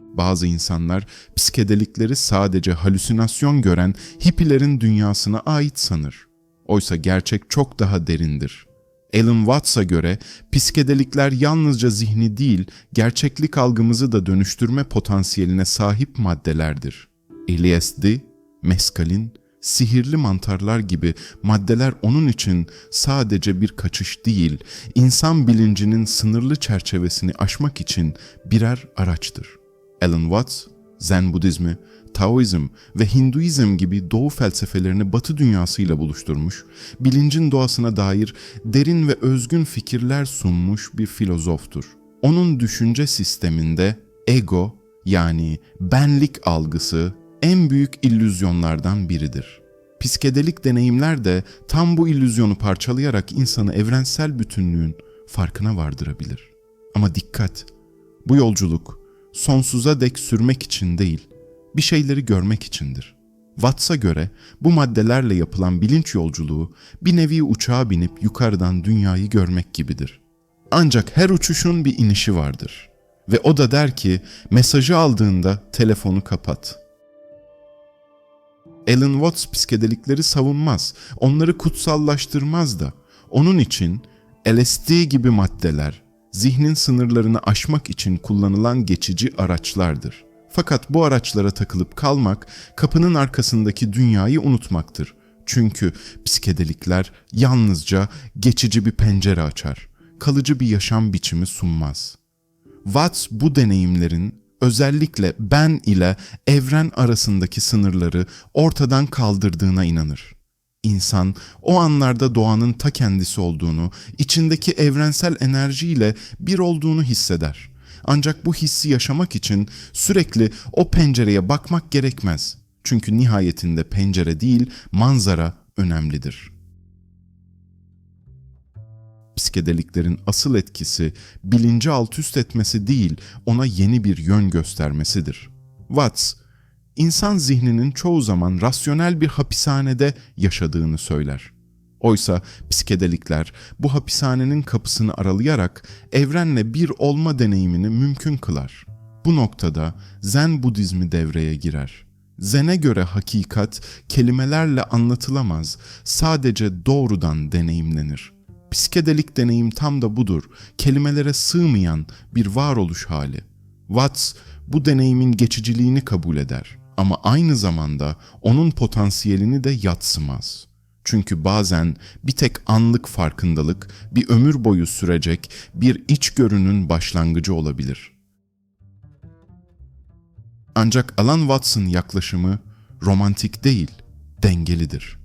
Bazı insanlar psikedelikleri sadece halüsinasyon gören hippilerin dünyasına ait sanır. Oysa gerçek çok daha derindir. Alan Watts'a göre psikedelikler yalnızca zihni değil, gerçeklik algımızı da dönüştürme potansiyeline sahip maddelerdir. LSD, meskalin, sihirli mantarlar gibi maddeler onun için sadece bir kaçış değil, insan bilincinin sınırlı çerçevesini aşmak için birer araçtır. Alan Watts, Zen Budizmi, Taoizm ve Hinduizm gibi doğu felsefelerini batı dünyasıyla buluşturmuş, bilincin doğasına dair derin ve özgün fikirler sunmuş bir filozoftur. Onun düşünce sisteminde ego yani benlik algısı en büyük illüzyonlardan biridir. Psikedelik deneyimler de tam bu illüzyonu parçalayarak insanı evrensel bütünlüğün farkına vardırabilir. Ama dikkat! Bu yolculuk sonsuza dek sürmek için değil, bir şeyleri görmek içindir. Watts'a göre bu maddelerle yapılan bilinç yolculuğu bir nevi uçağa binip yukarıdan dünyayı görmek gibidir. Ancak her uçuşun bir inişi vardır. Ve o da der ki mesajı aldığında telefonu kapat. Alan Watts psikedelikleri savunmaz, onları kutsallaştırmaz da. Onun için LSD gibi maddeler, zihnin sınırlarını aşmak için kullanılan geçici araçlardır. Fakat bu araçlara takılıp kalmak, kapının arkasındaki dünyayı unutmaktır. Çünkü psikedelikler yalnızca geçici bir pencere açar, kalıcı bir yaşam biçimi sunmaz. Watts bu deneyimlerin özellikle ben ile evren arasındaki sınırları ortadan kaldırdığına inanır. İnsan o anlarda doğanın ta kendisi olduğunu, içindeki evrensel enerjiyle bir olduğunu hisseder. Ancak bu hissi yaşamak için sürekli o pencereye bakmak gerekmez. Çünkü nihayetinde pencere değil, manzara önemlidir. Psikedeliklerin asıl etkisi bilinci alt üst etmesi değil, ona yeni bir yön göstermesidir. Watts, insan zihninin çoğu zaman rasyonel bir hapishanede yaşadığını söyler. Oysa psikedelikler bu hapishanenin kapısını aralayarak evrenle bir olma deneyimini mümkün kılar. Bu noktada Zen Budizmi devreye girer. Zen'e göre hakikat kelimelerle anlatılamaz, sadece doğrudan deneyimlenir. Psikedelik deneyim tam da budur, kelimelere sığmayan bir varoluş hali. Watts bu deneyimin geçiciliğini kabul eder ama aynı zamanda onun potansiyelini de yatsımaz. Çünkü bazen bir tek anlık farkındalık bir ömür boyu sürecek bir içgörünün başlangıcı olabilir. Ancak Alan Watts'ın yaklaşımı romantik değil, dengelidir.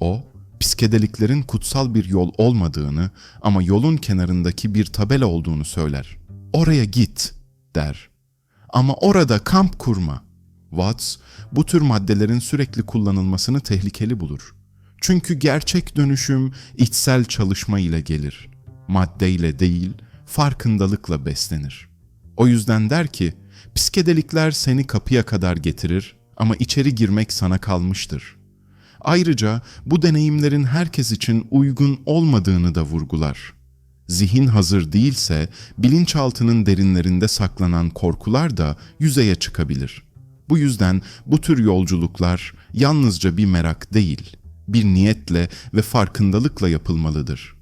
O, psikedeliklerin kutsal bir yol olmadığını ama yolun kenarındaki bir tabela olduğunu söyler. Oraya git, der. Ama orada kamp kurma. Watts, bu tür maddelerin sürekli kullanılmasını tehlikeli bulur. Çünkü gerçek dönüşüm içsel çalışma ile gelir. Maddeyle değil, farkındalıkla beslenir. O yüzden der ki, psikedelikler seni kapıya kadar getirir ama içeri girmek sana kalmıştır. Ayrıca bu deneyimlerin herkes için uygun olmadığını da vurgular. Zihin hazır değilse bilinçaltının derinlerinde saklanan korkular da yüzeye çıkabilir. Bu yüzden bu tür yolculuklar yalnızca bir merak değil, bir niyetle ve farkındalıkla yapılmalıdır.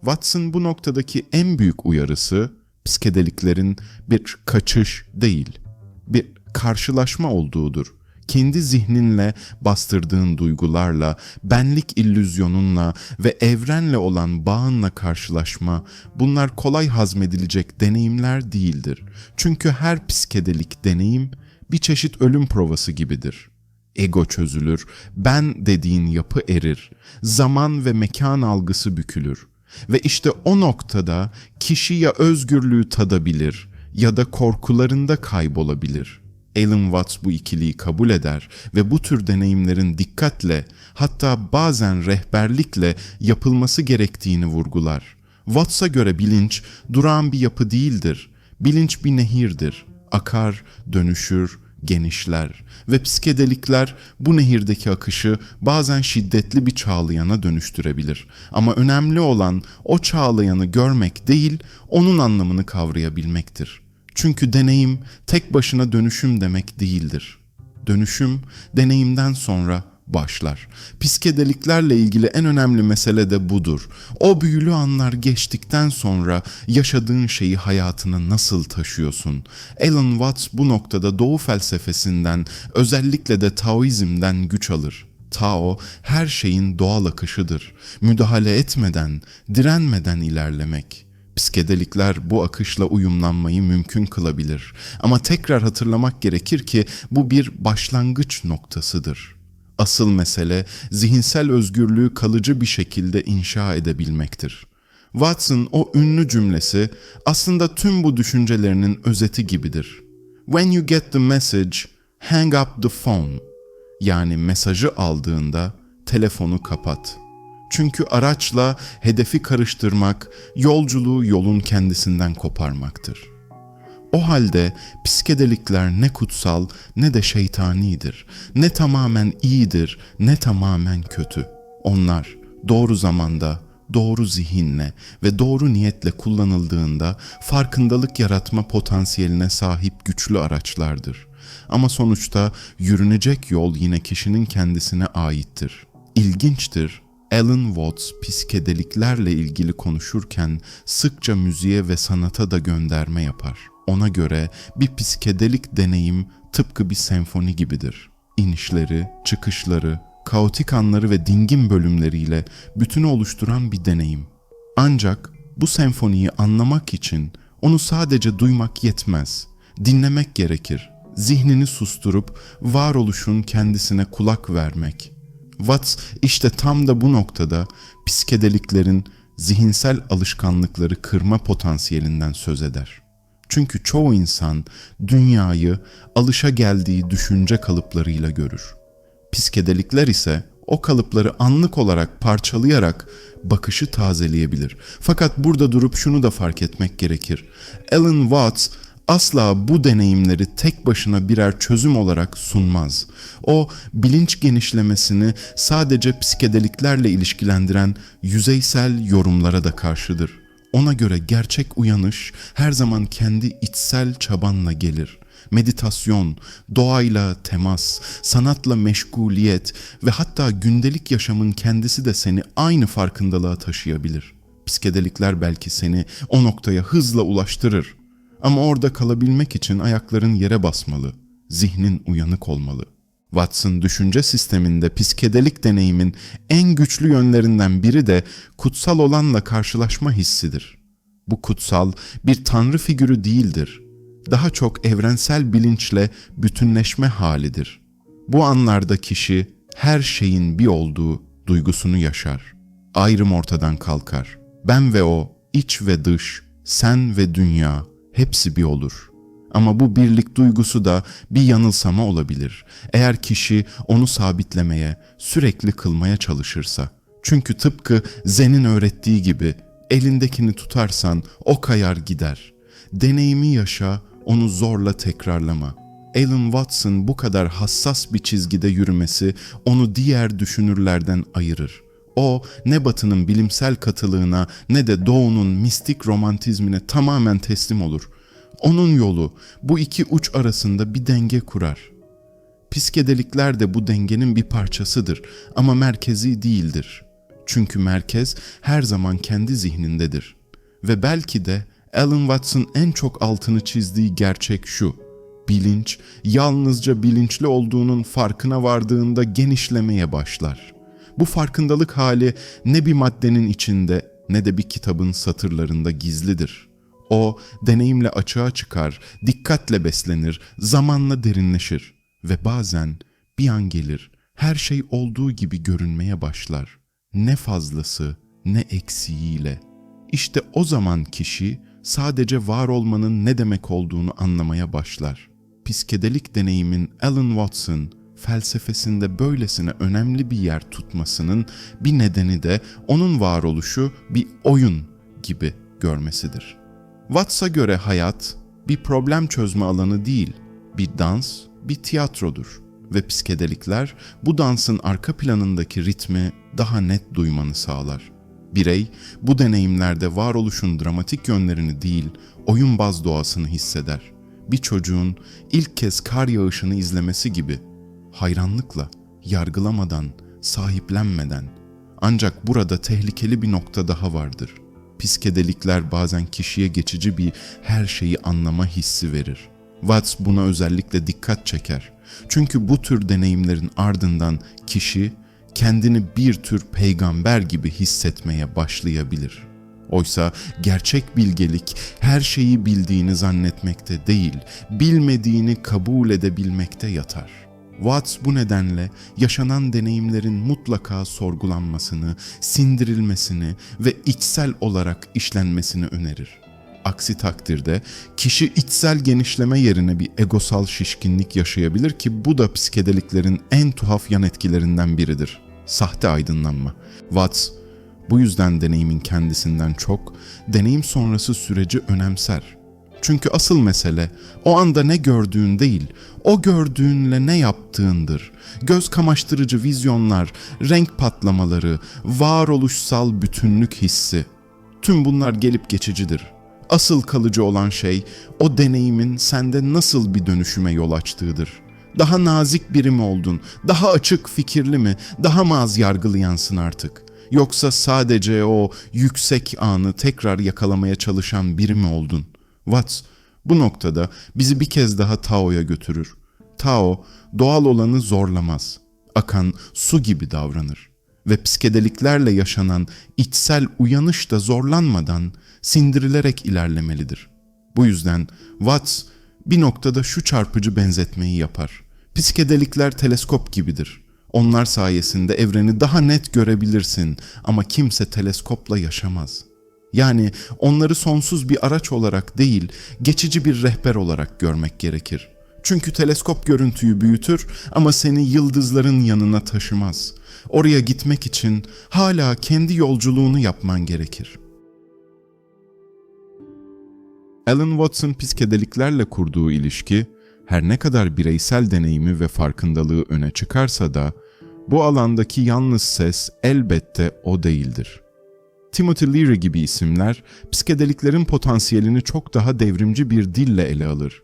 Watson bu noktadaki en büyük uyarısı psikedeliklerin bir kaçış değil, bir karşılaşma olduğudur. Kendi zihninle bastırdığın duygularla, benlik illüzyonunla ve evrenle olan bağınla karşılaşma bunlar kolay hazmedilecek deneyimler değildir. Çünkü her psikedelik deneyim bir çeşit ölüm provası gibidir. Ego çözülür, ben dediğin yapı erir, zaman ve mekan algısı bükülür. Ve işte o noktada kişi ya özgürlüğü tadabilir ya da korkularında kaybolabilir. Alan Watts bu ikiliyi kabul eder ve bu tür deneyimlerin dikkatle hatta bazen rehberlikle yapılması gerektiğini vurgular. Watts'a göre bilinç durağan bir yapı değildir. Bilinç bir nehirdir. Akar, dönüşür, genişler ve psikedelikler bu nehirdeki akışı bazen şiddetli bir çağlayana dönüştürebilir. Ama önemli olan o çağlayanı görmek değil, onun anlamını kavrayabilmektir. Çünkü deneyim tek başına dönüşüm demek değildir. Dönüşüm deneyimden sonra başlar. Psikedeliklerle ilgili en önemli mesele de budur. O büyülü anlar geçtikten sonra yaşadığın şeyi hayatına nasıl taşıyorsun? Alan Watts bu noktada Doğu felsefesinden, özellikle de Taoizm'den güç alır. Tao her şeyin doğal akışıdır. Müdahale etmeden, direnmeden ilerlemek. Psikedelikler bu akışla uyumlanmayı mümkün kılabilir. Ama tekrar hatırlamak gerekir ki bu bir başlangıç noktasıdır. Asıl mesele zihinsel özgürlüğü kalıcı bir şekilde inşa edebilmektir. Watson o ünlü cümlesi aslında tüm bu düşüncelerinin özeti gibidir. When you get the message, hang up the phone. Yani mesajı aldığında telefonu kapat. Çünkü araçla hedefi karıştırmak, yolculuğu yolun kendisinden koparmaktır. O halde psikedelikler ne kutsal ne de şeytanidir. Ne tamamen iyidir ne tamamen kötü. Onlar doğru zamanda, doğru zihinle ve doğru niyetle kullanıldığında farkındalık yaratma potansiyeline sahip güçlü araçlardır. Ama sonuçta yürünecek yol yine kişinin kendisine aittir. İlginçtir Alan Watts psikedeliklerle ilgili konuşurken sıkça müziğe ve sanata da gönderme yapar. Ona göre bir psikedelik deneyim tıpkı bir senfoni gibidir. İnişleri, çıkışları, kaotik anları ve dingin bölümleriyle bütünü oluşturan bir deneyim. Ancak bu senfoniyi anlamak için onu sadece duymak yetmez. Dinlemek gerekir. Zihnini susturup varoluşun kendisine kulak vermek. Watts işte tam da bu noktada psikedeliklerin zihinsel alışkanlıkları kırma potansiyelinden söz eder. Çünkü çoğu insan dünyayı alışa geldiği düşünce kalıplarıyla görür. Psikedelikler ise o kalıpları anlık olarak parçalayarak bakışı tazeleyebilir. Fakat burada durup şunu da fark etmek gerekir. Alan Watts asla bu deneyimleri tek başına birer çözüm olarak sunmaz. O bilinç genişlemesini sadece psikedeliklerle ilişkilendiren yüzeysel yorumlara da karşıdır. Ona göre gerçek uyanış her zaman kendi içsel çabanla gelir. Meditasyon, doğayla temas, sanatla meşguliyet ve hatta gündelik yaşamın kendisi de seni aynı farkındalığa taşıyabilir. Psikedelikler belki seni o noktaya hızla ulaştırır ama orada kalabilmek için ayakların yere basmalı, zihnin uyanık olmalı. Watson düşünce sisteminde psikedelik deneyimin en güçlü yönlerinden biri de kutsal olanla karşılaşma hissidir. Bu kutsal bir tanrı figürü değildir. Daha çok evrensel bilinçle bütünleşme halidir. Bu anlarda kişi her şeyin bir olduğu duygusunu yaşar. Ayrım ortadan kalkar. Ben ve o, iç ve dış, sen ve dünya, hepsi bir olur. Ama bu birlik duygusu da bir yanılsama olabilir. Eğer kişi onu sabitlemeye, sürekli kılmaya çalışırsa. Çünkü tıpkı Zen'in öğrettiği gibi elindekini tutarsan o kayar gider. Deneyimi yaşa, onu zorla tekrarlama. Alan Watson bu kadar hassas bir çizgide yürümesi onu diğer düşünürlerden ayırır. O ne batının bilimsel katılığına ne de doğunun mistik romantizmine tamamen teslim olur. Onun yolu bu iki uç arasında bir denge kurar. Psikedelikler de bu dengenin bir parçasıdır ama merkezi değildir. Çünkü merkez her zaman kendi zihnindedir. Ve belki de Alan Watts'ın en çok altını çizdiği gerçek şu. Bilinç yalnızca bilinçli olduğunun farkına vardığında genişlemeye başlar.'' Bu farkındalık hali ne bir maddenin içinde ne de bir kitabın satırlarında gizlidir. O deneyimle açığa çıkar, dikkatle beslenir, zamanla derinleşir ve bazen bir an gelir her şey olduğu gibi görünmeye başlar. Ne fazlası ne eksiğiyle. İşte o zaman kişi sadece var olmanın ne demek olduğunu anlamaya başlar. Psikedelik deneyimin Alan Watson felsefesinde böylesine önemli bir yer tutmasının bir nedeni de onun varoluşu bir oyun gibi görmesidir. Watts'a göre hayat bir problem çözme alanı değil, bir dans, bir tiyatrodur ve psikedelikler bu dansın arka planındaki ritmi daha net duymanı sağlar. Birey bu deneyimlerde varoluşun dramatik yönlerini değil, oyunbaz doğasını hisseder. Bir çocuğun ilk kez kar yağışını izlemesi gibi hayranlıkla, yargılamadan, sahiplenmeden. Ancak burada tehlikeli bir nokta daha vardır. Psikedelikler bazen kişiye geçici bir her şeyi anlama hissi verir. Watts buna özellikle dikkat çeker. Çünkü bu tür deneyimlerin ardından kişi kendini bir tür peygamber gibi hissetmeye başlayabilir. Oysa gerçek bilgelik her şeyi bildiğini zannetmekte değil, bilmediğini kabul edebilmekte yatar. Watts bu nedenle yaşanan deneyimlerin mutlaka sorgulanmasını, sindirilmesini ve içsel olarak işlenmesini önerir. Aksi takdirde kişi içsel genişleme yerine bir egosal şişkinlik yaşayabilir ki bu da psikedeliklerin en tuhaf yan etkilerinden biridir. Sahte aydınlanma. Watts bu yüzden deneyimin kendisinden çok deneyim sonrası süreci önemser. Çünkü asıl mesele o anda ne gördüğün değil, o gördüğünle ne yaptığındır. Göz kamaştırıcı vizyonlar, renk patlamaları, varoluşsal bütünlük hissi. Tüm bunlar gelip geçicidir. Asıl kalıcı olan şey o deneyimin sende nasıl bir dönüşüme yol açtığıdır. Daha nazik biri mi oldun? Daha açık fikirli mi? Daha mı az yargılayansın artık? Yoksa sadece o yüksek anı tekrar yakalamaya çalışan biri mi oldun? Watts bu noktada bizi bir kez daha Tao'ya götürür. Tao doğal olanı zorlamaz. Akan su gibi davranır ve psikedeliklerle yaşanan içsel uyanış da zorlanmadan sindirilerek ilerlemelidir. Bu yüzden Watts bir noktada şu çarpıcı benzetmeyi yapar. Psikedelikler teleskop gibidir. Onlar sayesinde evreni daha net görebilirsin ama kimse teleskopla yaşamaz. Yani onları sonsuz bir araç olarak değil, geçici bir rehber olarak görmek gerekir. Çünkü teleskop görüntüyü büyütür ama seni yıldızların yanına taşımaz. Oraya gitmek için hala kendi yolculuğunu yapman gerekir. Alan Watson psikedeliklerle kurduğu ilişki, her ne kadar bireysel deneyimi ve farkındalığı öne çıkarsa da, bu alandaki yalnız ses elbette o değildir. Timothy Leary gibi isimler, psikedeliklerin potansiyelini çok daha devrimci bir dille ele alır.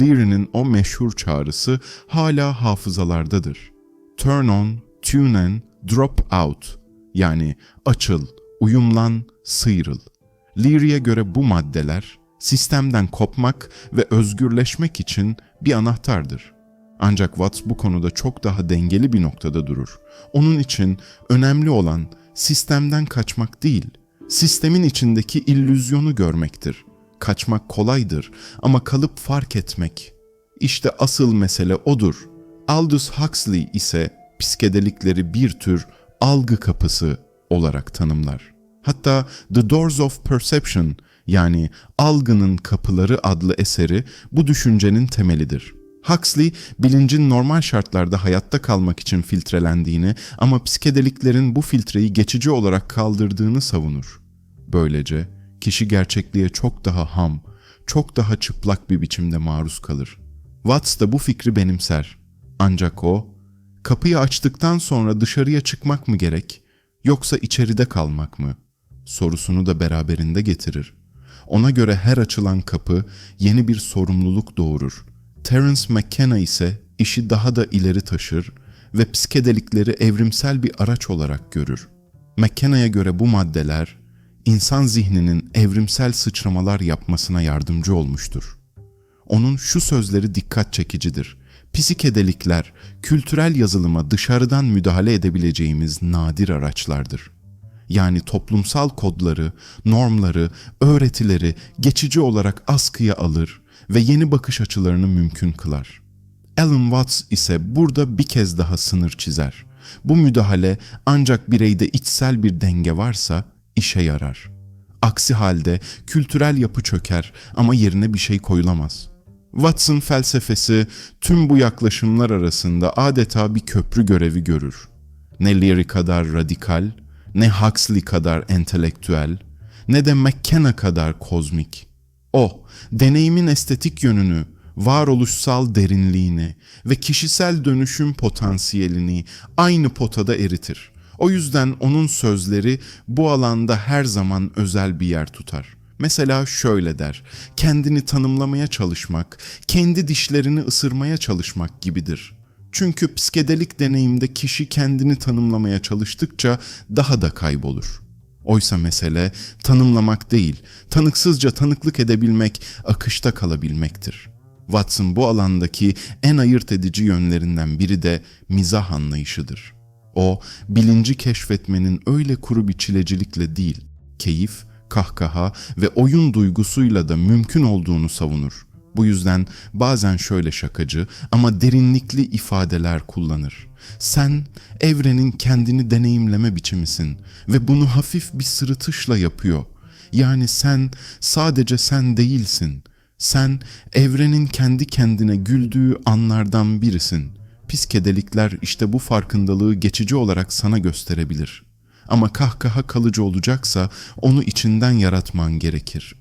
Leary'nin o meşhur çağrısı hala hafızalardadır. Turn on, tune in, drop out yani açıl, uyumlan, sıyrıl. Leary'e göre bu maddeler sistemden kopmak ve özgürleşmek için bir anahtardır. Ancak Watts bu konuda çok daha dengeli bir noktada durur. Onun için önemli olan sistemden kaçmak değil, sistemin içindeki illüzyonu görmektir. Kaçmak kolaydır ama kalıp fark etmek. İşte asıl mesele odur. Aldous Huxley ise psikedelikleri bir tür algı kapısı olarak tanımlar. Hatta The Doors of Perception yani Algının Kapıları adlı eseri bu düşüncenin temelidir. Huxley, bilincin normal şartlarda hayatta kalmak için filtrelendiğini ama psikedeliklerin bu filtreyi geçici olarak kaldırdığını savunur. Böylece kişi gerçekliğe çok daha ham, çok daha çıplak bir biçimde maruz kalır. Watts da bu fikri benimser. Ancak o, kapıyı açtıktan sonra dışarıya çıkmak mı gerek, yoksa içeride kalmak mı? Sorusunu da beraberinde getirir. Ona göre her açılan kapı yeni bir sorumluluk doğurur. Terence McKenna ise işi daha da ileri taşır ve psikedelikleri evrimsel bir araç olarak görür. McKenna'ya göre bu maddeler insan zihninin evrimsel sıçramalar yapmasına yardımcı olmuştur. Onun şu sözleri dikkat çekicidir. Psikedelikler kültürel yazılıma dışarıdan müdahale edebileceğimiz nadir araçlardır yani toplumsal kodları, normları, öğretileri geçici olarak askıya alır ve yeni bakış açılarını mümkün kılar. Alan Watts ise burada bir kez daha sınır çizer. Bu müdahale ancak bireyde içsel bir denge varsa işe yarar. Aksi halde kültürel yapı çöker ama yerine bir şey koyulamaz. Watts'ın felsefesi tüm bu yaklaşımlar arasında adeta bir köprü görevi görür. Ne Leary kadar radikal ne Huxley kadar entelektüel, ne de McKenna kadar kozmik. O, deneyimin estetik yönünü, varoluşsal derinliğini ve kişisel dönüşüm potansiyelini aynı potada eritir. O yüzden onun sözleri bu alanda her zaman özel bir yer tutar. Mesela şöyle der, kendini tanımlamaya çalışmak, kendi dişlerini ısırmaya çalışmak gibidir. Çünkü psikedelik deneyimde kişi kendini tanımlamaya çalıştıkça daha da kaybolur. Oysa mesele tanımlamak değil, tanıksızca tanıklık edebilmek, akışta kalabilmektir. Watson bu alandaki en ayırt edici yönlerinden biri de mizah anlayışıdır. O, bilinci keşfetmenin öyle kuru bir çilecilikle değil, keyif, kahkaha ve oyun duygusuyla da mümkün olduğunu savunur. Bu yüzden bazen şöyle şakacı ama derinlikli ifadeler kullanır. Sen evrenin kendini deneyimleme biçimisin ve bunu hafif bir sırıtışla yapıyor. Yani sen sadece sen değilsin. Sen evrenin kendi kendine güldüğü anlardan birisin. Psikedelikler işte bu farkındalığı geçici olarak sana gösterebilir. Ama kahkaha kalıcı olacaksa onu içinden yaratman gerekir.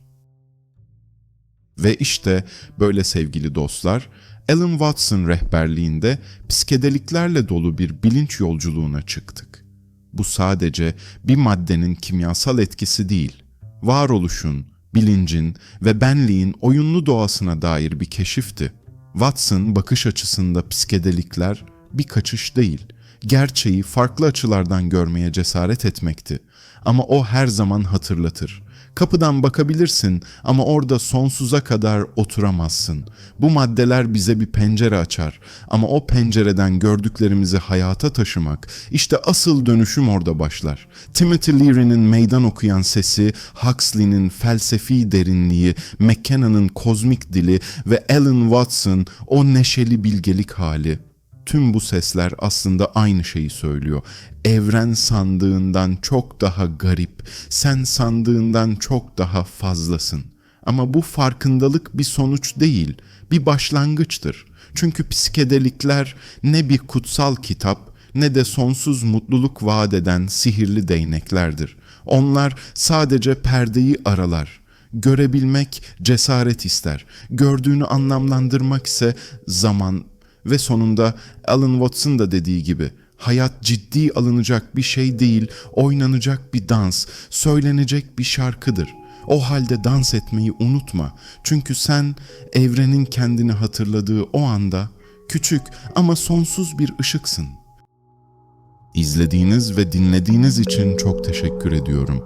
Ve işte böyle sevgili dostlar, Alan Watson rehberliğinde psikedeliklerle dolu bir bilinç yolculuğuna çıktık. Bu sadece bir maddenin kimyasal etkisi değil, varoluşun, bilincin ve benliğin oyunlu doğasına dair bir keşifti. Watson bakış açısında psikedelikler bir kaçış değil, gerçeği farklı açılardan görmeye cesaret etmekti. Ama o her zaman hatırlatır. Kapıdan bakabilirsin ama orada sonsuza kadar oturamazsın. Bu maddeler bize bir pencere açar ama o pencereden gördüklerimizi hayata taşımak, işte asıl dönüşüm orada başlar. Timothy Leary'nin meydan okuyan sesi, Huxley'nin felsefi derinliği, McKenna'nın kozmik dili ve Alan Watson o neşeli bilgelik hali. Tüm bu sesler aslında aynı şeyi söylüyor. Evren sandığından çok daha garip, sen sandığından çok daha fazlasın. Ama bu farkındalık bir sonuç değil, bir başlangıçtır. Çünkü psikedelikler ne bir kutsal kitap ne de sonsuz mutluluk vaat eden sihirli değneklerdir. Onlar sadece perdeyi aralar. Görebilmek cesaret ister. Gördüğünü anlamlandırmak ise zaman ve sonunda Alan Watson da dediği gibi hayat ciddi alınacak bir şey değil, oynanacak bir dans, söylenecek bir şarkıdır. O halde dans etmeyi unutma. Çünkü sen evrenin kendini hatırladığı o anda küçük ama sonsuz bir ışıksın. İzlediğiniz ve dinlediğiniz için çok teşekkür ediyorum.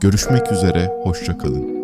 Görüşmek üzere, hoşça kalın.